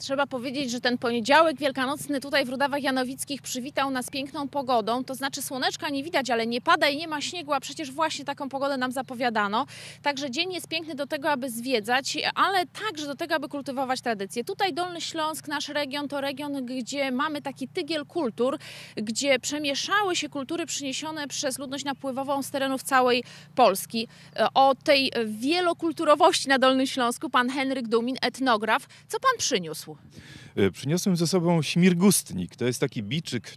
Trzeba powiedzieć, że ten poniedziałek wielkanocny tutaj w Rudawach Janowickich przywitał nas piękną pogodą. To znaczy słoneczka nie widać, ale nie pada i nie ma śniegu, a przecież właśnie taką pogodę nam zapowiadano. Także dzień jest piękny do tego, aby zwiedzać, ale także do tego, aby kultywować tradycje. Tutaj Dolny Śląsk, nasz region, to region, gdzie mamy taki tygiel kultur, gdzie przemieszały się kultury przyniesione przez ludność napływową z terenów całej Polski. O tej wielokulturowości na Dolnym Śląsku pan Henryk Dumin, etnograf. Co pan przyniósł? E, Przyniosłem ze sobą śmirgustnik. To jest taki biczyk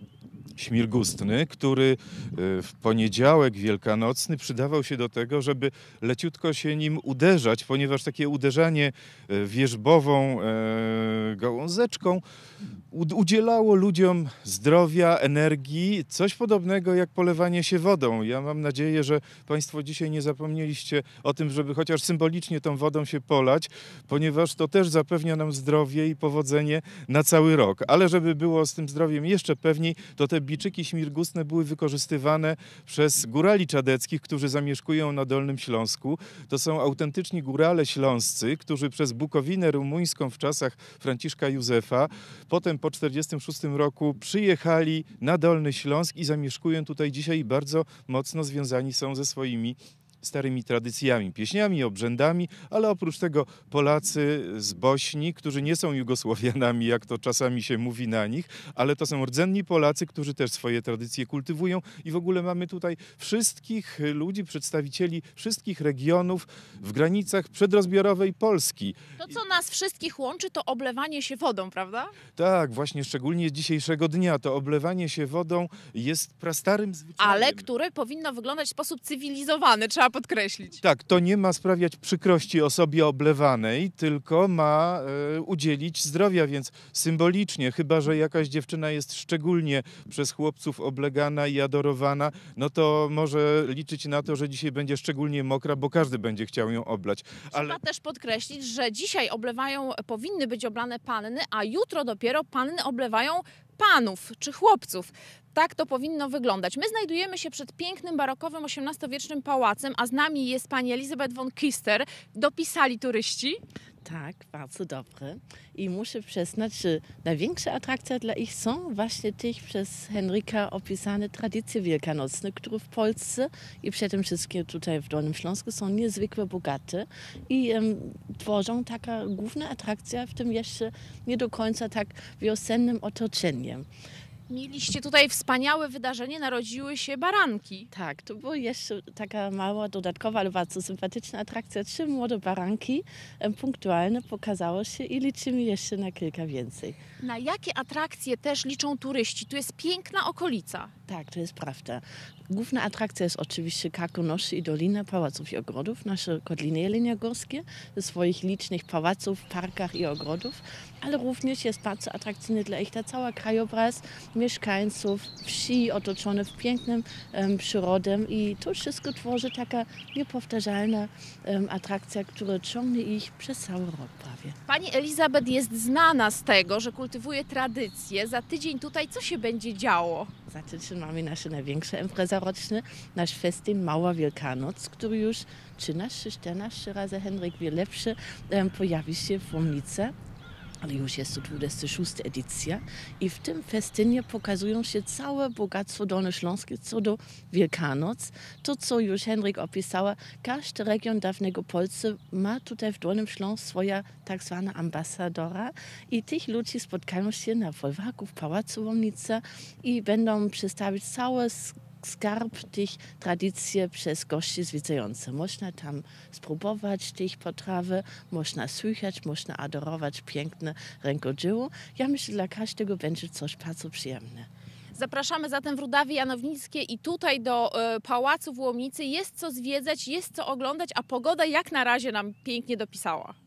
śmirgustny, który e, w poniedziałek wielkanocny przydawał się do tego, żeby leciutko się nim uderzać, ponieważ takie uderzanie e, wierzbową e, gałązeczką ud- udzielało ludziom zdrowia, energii, coś podobnego jak polewanie się wodą. Ja mam nadzieję, że Państwo dzisiaj nie zapomnieliście o tym, żeby chociaż symbolicznie tą wodą się polać, ponieważ to też zapewnia nam zdrowie i powodzenie na cały rok. Ale żeby było z tym zdrowiem jeszcze pewniej, to te biczyki śmirgustne były wykorzystywane przez górali czadeckich, którzy zamieszkują na Dolnym Śląsku. To są autentyczni górale śląscy, którzy przez Bukowinę rumuńską w czasach Franciszka Józefa, potem po 1946 roku przyjechali na Dolny Śląsk i zamieszkują tutaj dzisiaj bardzo mocno związani są ze swoimi starymi tradycjami, pieśniami, obrzędami, ale oprócz tego Polacy z Bośni, którzy nie są Jugosłowianami, jak to czasami się mówi na nich, ale to są rdzenni Polacy, którzy też swoje tradycje kultywują i w ogóle mamy tutaj wszystkich ludzi, przedstawicieli wszystkich regionów w granicach przedrozbiorowej Polski. To, co nas wszystkich łączy, to oblewanie się wodą, prawda? Tak, właśnie szczególnie dzisiejszego dnia to oblewanie się wodą jest prastarym zwyczajem. Ale które powinno wyglądać w sposób cywilizowany, trzeba podkreślić. Tak, to nie ma sprawiać przykrości osobie oblewanej, tylko ma e, udzielić zdrowia, więc symbolicznie, chyba że jakaś dziewczyna jest szczególnie przez chłopców oblegana i adorowana, no to może liczyć na to, że dzisiaj będzie szczególnie mokra, bo każdy będzie chciał ją oblać. Ale Trzeba też podkreślić, że dzisiaj oblewają, powinny być oblane panny, a jutro dopiero panny oblewają panów czy chłopców. Tak to powinno wyglądać. My znajdujemy się przed pięknym barokowym XVIII-wiecznym pałacem, a z nami jest pani Elizabeth von Kister. Dopisali turyści. Tak, bardzo dobre. I muszę przyznać, że największa atrakcja dla ich są właśnie tych przez Henryka opisane tradycje wielkanocne, które w Polsce i przede wszystkim tutaj w Dolnym Śląsku są niezwykle bogate i em, tworzą taka główna atrakcja w tym jeszcze nie do końca tak wiosennym otoczeniu. Mieliście tutaj wspaniałe wydarzenie, narodziły się baranki. Tak, to była jeszcze taka mała, dodatkowa, ale bardzo sympatyczna atrakcja. Trzy młode baranki punktualne pokazało się i liczymy jeszcze na kilka więcej. Na jakie atrakcje też liczą turyści? Tu jest piękna okolica. Tak, to jest prawda. Główna atrakcja jest oczywiście Karkonosze i Dolina Pałaców i Ogrodów, nasze Kotliny Jeleniogórskie, ze swoich licznych pałaców, parkach i ogrodów, ale również jest bardzo atrakcyjny dla ich ta cała krajobraz mieszkańców wsi otoczone w pięknym em, przyrodem i to wszystko tworzy taka niepowtarzalna em, atrakcja, która ciągnie ich przez cały rok prawie. Pani Elizabeth jest znana z tego, że kultywuje tradycje. Za tydzień tutaj co się będzie działo? Za tydzień mamy nasze największe impreza roczne, nasz festyn Mała Wielkanoc, który już 13-14 razy Henryk wie lepszy em, pojawi się w Łomnicy. Ale już jest to 26 edycja i w tym festynie pokazują się całe bogactwo dolnośląskie co do Wielkanoc. To, co już Henryk opisała, każdy region dawnego Polsce ma tutaj w Dolnym Śląsku swoja tak zwana ambasadora i tych ludzi spotkają się na folwarku w Pałacu Łomnica i będą przedstawić całe skarb tych tradycji przez gości zwiedzające. Można tam spróbować tych potrawy, można słuchać, można adorować piękne rękodzieło. Ja myślę, że dla każdego będzie coś bardzo przyjemne. Zapraszamy zatem w Rudawie Janownickie i tutaj do e, Pałacu w Łomnicy. Jest co zwiedzać, jest co oglądać, a pogoda jak na razie nam pięknie dopisała.